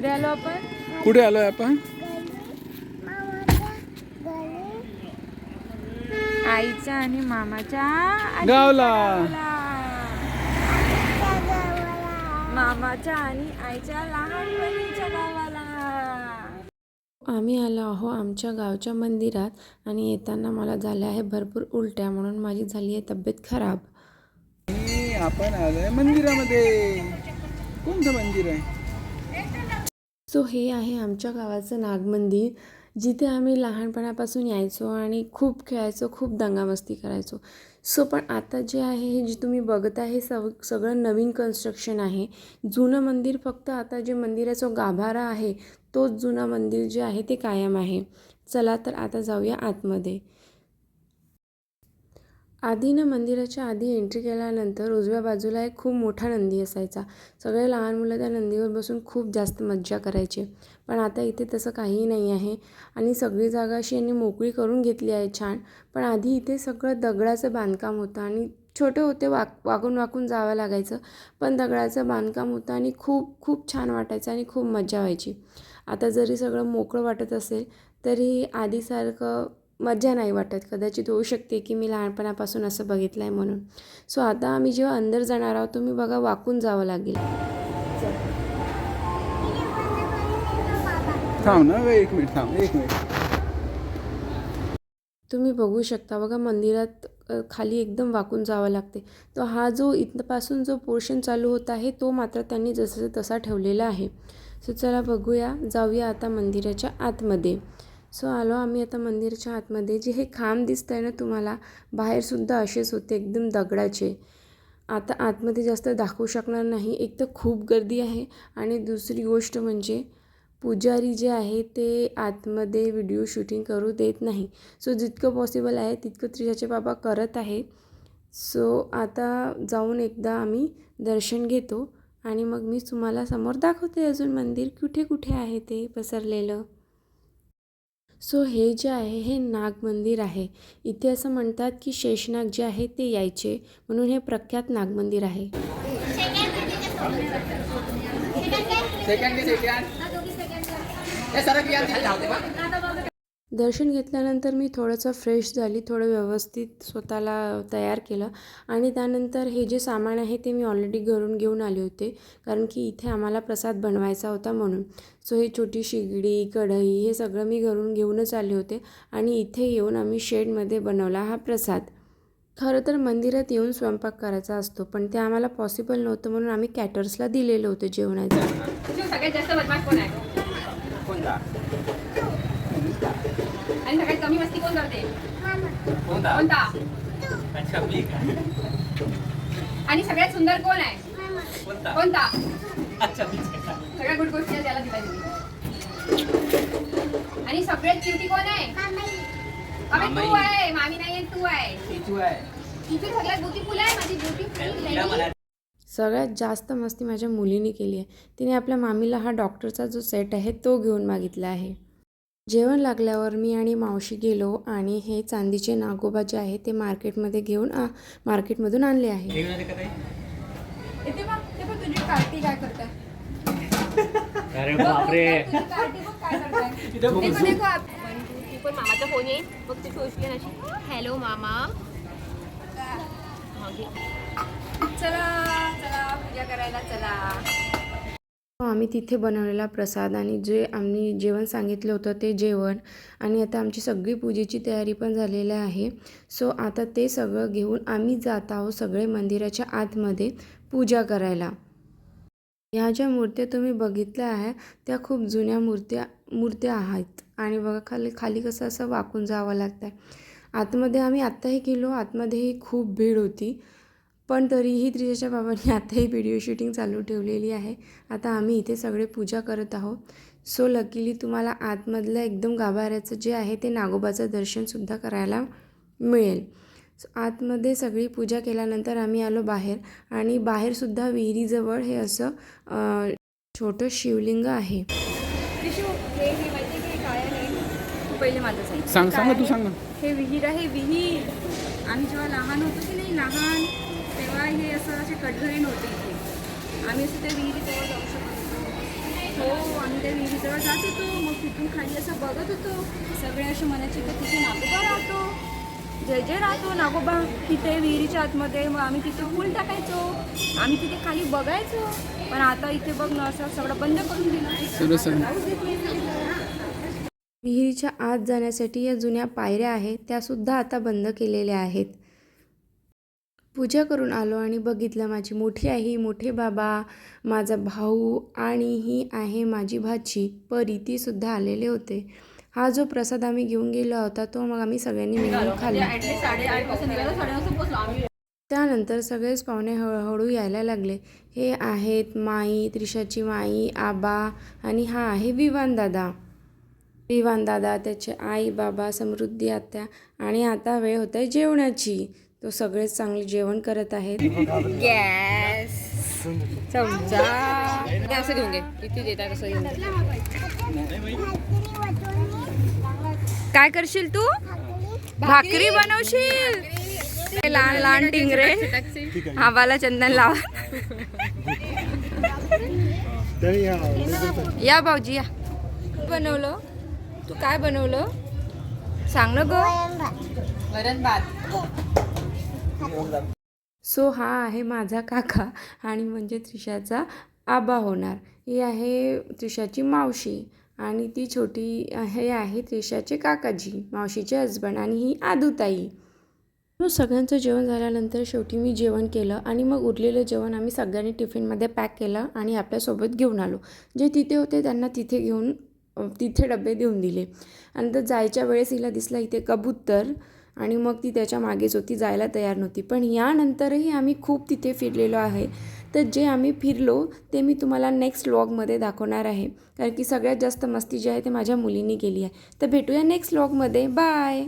कुठे आलो आपण? कुठे आलोय आपण? आईच्या आणि मामाच्या गावला. गावाला. मामाच्या आणि आईच्या लहानपणीच्या गावाला. आम्ही आलो आहो आमच्या गावच्या मंदिरात आणि येताना मला झाल्या आहे भरपूर उलट्या म्हणून माझी झाली आहे तब्येत खराब. आपण आलोय मंदिरामध्ये. कोणतं मंदिर आहे? सो हे आहे आमच्या गावाचं नागमंदिर जिथे आम्ही लहानपणापासून यायचो आणि खूप खेळायचो खूप दंगामस्ती करायचो. सो पण आता जे आहे हे जे तुम्ही बघत आहे हे सग सगळं नवीन कन्स्ट्रक्शन आहे. जुनं मंदिर फक्त आता जे मंदिराचा गाभारा आहे तोच जुनं मंदिर जे आहे ते कायम आहे. चला तर आता जाऊया आतमध्ये. आधी ना मंदिराच्या आधी एंट्री केल्यानंतर उजव्या बाजूला एक खूप मोठा नंदी असायचा. सगळे लहान मुलं त्या नंदीवर बसून खूप जास्त मज्जा करायचे. पण आता इथे तसं काहीही नाही आहे. आणि सगळी जागा अशी यांनी मोकळी करून घेतली आहे छान. पण आधी इथे सगळं दगडाचं बांधकाम होतं आणि छोटे होते वाक वाकून वाकून जावं लागायचं. पण दगडाचं बांधकाम होतं आणि खूप खूप छान वाटायचं आणि खूप मजा व्हायची. आता जरी सगळं मोकळं वाटत असेल तरी आधीसारखं मजा नाही वाटत. कदाचित होऊ शकते की मी लहानपणापासून असं बघितलं आहे म्हणून. सो आता आम्ही जेव्हा अंदर जाणार आहोत तुम्ही बघा वाकून जावं लागेल. थांब ना एक मिनिट थांब एक मिनिट. तुम्ही बघू शकता बघा मंदिरात खाली एकदम वाकून जावं लागते. तो हा जो इथपासून जो पोर्शन चालू होत आहे तो मात्र त्यांनी जसं तसा ठेवलेला आहे. सो चला बघूया जाऊया आता मंदिराच्या आतमध्ये. सो आलो आम्ही आता मंदिराच्या आतमध्ये. जे हे खांब दिसतं आहे ना तुम्हाला बाहेरसुद्धा असेच होते एकदम दगडाचे. आता आतमध्ये जास्त दाखवू शकणार नाही. एक तर खूप गर्दी आहे आणि दुसरी गोष्ट म्हणजे पुजारी जे आहे ते आतमध्ये व्हिडिओ शूटिंग करू देत नाही. सो जितकं पॉसिबल आहे तितकं त्रिशाचे बाबा करत आहे. सो आता जाऊन एकदा आम्ही दर्शन घेतो आणि मग मी तुम्हाला समोर दाखवते अजून मंदिर कुठे कुठे आहे ते पसरलेलं. सो हे जे आहे हे नाग मंदिर आहे इथे असं म्हणतात की शेषनाग जे आहे ते यायचे म्हणून हे प्रख्यात नाग मंदिर आहे दर्शन घेतल्यानंतर मी थोडंसं फ्रेश झाली थोडं व्यवस्थित स्वतःला तयार केलं. आणि त्यानंतर हे जे सामान आहे ते मी ऑलरेडी घरून घेऊन आले होते कारण की इथे आम्हाला प्रसाद बनवायचा होता म्हणून. सो ही छोटी शिगडी कढई हे सगळं मी घरून घेऊनच आले होते आणि इथे येऊन आम्ही शेडमध्ये बनवला हा प्रसाद. खरं तर मंदिरात येऊन स्वयंपाक करायचा असतो पण ते आम्हाला पॉसिबल नव्हतं म्हणून आम्ही कॅटर्सला दिलेलं होतं जेवणाचं सगळ्यात जास्त बदमाश कोण आहे आणि सगळ्यात कमी मस्ती कोण करते? कोणता? आणि सगळ्यात सुंदर कोण आहे? कोणता? सगळ्या गुड गोष्टी त्याला तुम्ही. आणि सगळ्यात क्युटी कोण आहे? अबे तू आहे मामी नाही तू आहे. ब्युटीफुल आहे. माझी ब्युटीफुल सगळ्यात जास्त मस्ती माझ्या मुलीने केली आहे. तिने आपल्या मामीला हा डॉक्टरचा जो सेट आहे तो घेऊन मागितला आहे. जेवण लागल्यावर मी आणि मावशी गेलो आणि हे चांदीचे नागोबा जे आहे ते मार्केटमध्ये घेऊन आ मार्केटमधून आणले आहे. मामाचा फोन येईल. हॅलो मामा. चला चला पूजा करायला चला. हो, आम्ही तिथे बनवलेला प्रसाद आणि जे आम्ही जेवण सांगितलं होतं ते जेवण. आणि आता आमची सगळी पूजेची तयारी पण झालेली आहे. सो आता ते सगळं घेऊन आम्ही जात आहोत सगळे मंदिराच्या आतमध्ये पूजा करायला. ह्या ज्या मूर्त्या तुम्ही बघितल्या आहे त्या खूप जुन्या मूर्त्या मूर्त्या आहेत. आणि बघा खाली खाली कसं असं वाकून जावं लागतं आहे आतमध्ये आम्ही आत्ताही गेलो आतमध्येही खूप भीड होती. पण तरीही त्रिशाच्या बाबांनी आताही व्हिडिओ शूटिंग चालू ठेवलेली आहे. आता आम्ही इथे सगळे पूजा करत आहोत. सो लकीली तुम्हाला आतमधलं एकदम गाभाऱ्याचं जे आहे ते नागोबाचं दर्शनसुद्धा करायला मिळेल. सो आतमध्ये सगळी पूजा केल्यानंतर आम्ही आलो बाहेर आणि बाहेरसुद्धा विहिरीजवळ हे असं छोटं शिवलिंग आहे. हे हे पहिले माझं सांग. सांग तू सांग हे विहीर आहे. विहीर. आम्ही जेव्हा लहान होतो की नाही लहान तेव्हा हे असं असे कटघरे नव्हते इथे. आम्ही असं त्या विहिरीजवळ जाऊ शकत होतो. हो आम्ही त्या विहिरीजवळ जात होतो. मग तिथून खाली असं बघत होतो. सगळे असे म्हणायचे की तिथे नागोबा राहतो. जय जय राहतो नागोबा. तिथे विहिरीच्या आतमध्ये मग आम्ही तिथे फूल टाकायचो. आम्ही तिथे खाली बघायचो. पण आता इथे बघ ना असं सगळं बंद करून दिलं. सर्व सांग विहिरीच्या आत जाण्यासाठी या जुन्या पायऱ्या आहेत त्यासुद्धा आता बंद केलेल्या आहेत. पूजा करून आलो आणि बघितलं माझी मोठी आई मोठे बाबा माझा भाऊ आणि ही आहे माझी भाची परी तीसुद्धा आलेले होते. हा जो प्रसाद आम्ही घेऊन गेलो होता तो मग आम्ही सगळ्यांनी मिळून खाल्ला. त्यानंतर सगळेच पाहुणे हळूहळू यायला लागले. हे आहेत माई त्रिशाची माई आबा आणि हा आहे विवान दादा. विवान दादा त्याचे आई बाबा समृद्धी आत्या आणि आता वेळ होत आहे जेवणाची. तो सगळेच चांगले जेवण करत आहेत. गॅस चमचा. असं घेऊन घे. किती देतात असं घेऊन काय करशील तू? भाकरी बनवशील? लहान लहान टिंगरे. आबाला चंदन लावा. या भाऊजी या. बनवलं? तू काय बनवलं? सांग ना ग. वरण भात. सो हा आहे माझा काका आणि म्हणजे त्रिशाचा आबा होणार. ही आहे त्रिशाची मावशी आणि ती छोटी हे आहे त्रिशाचे काकाजी मावशीचे हजबंड आणि ही आदुताई. मग सगळ्यांचं जेवण झाल्यानंतर शेवटी मी जेवण केलं आणि मग उरलेलं जेवण आम्ही सगळ्यांनी टिफिनमध्ये पॅक केलं आणि आपल्यासोबत घेऊन आलो. जे तिथे होते त्यांना तिथे घेऊन तिथे डबे देऊन दिले. नंतर जायच्या वेळेस हिला दिसला इथे कबूतर आणि मग ती त्याच्या मागेच होती जायला तयार नव्हती. पण यानंतरही आम्ही खूप तिथे फिरलेलो आहे. तर जे आम्ही फिरलो ते मी तुम्हाला नेक्स्ट व्लॉगमध्ये दाखवणार आहे. कारण की सगळ्यात जास्त मस्ती जी आहे ते माझ्या मुलींनी केली आहे. तर भेटूया नेक्स्ट व्लॉगमध्ये बाय